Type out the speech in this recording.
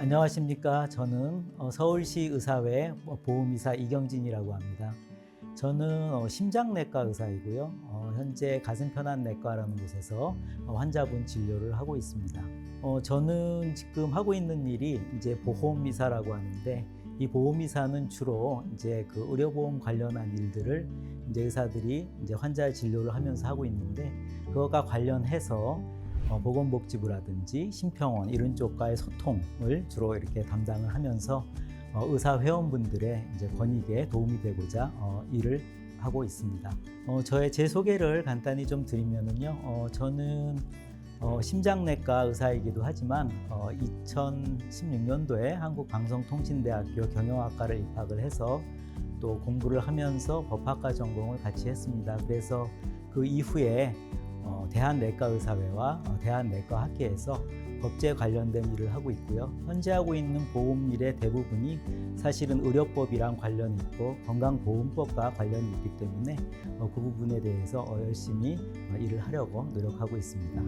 안녕하십니까. 저는 어, 서울시 의사회 보험이사 이경진이라고 합니다. 저는 어, 심장내과 의사이고요. 어, 현재 가슴편환내과라는 곳에서 어, 환자분 진료를 하고 있습니다. 어, 저는 지금 하고 있는 일이 이제 보험이사라고 하는데 이 보험이사는 주로 이제 그 의료보험 관련한 일들을 이제 의사들이 이제 환자 진료를 하면서 하고 있는데 그거가 관련해서 어, 보건복지부라든지 심평원 이런 쪽과의 소통을 주로 이렇게 담당을 하면서 어, 의사 회원분들의 이제 권익에 도움이 되고자 어, 일을 하고 있습니다. 어, 저의 제 소개를 간단히 좀 드리면은요, 어, 저는 어, 심장내과 의사이기도 하지만 어, 2016년도에 한국방송통신대학교 경영학과를 입학을 해서 또 공부를 하면서 법학과 전공을 같이 했습니다. 그래서 그 이후에 어, 대한내과의사회와 어, 대한내과학회에서 법제 관련된 일을 하고 있고요. 현재 하고 있는 보험 일의 대부분이 사실은 의료법이랑 관련이 있고 건강보험법과 관련이 있기 때문에 어, 그 부분에 대해서 어, 열심히 어, 일을 하려고 노력하고 있습니다.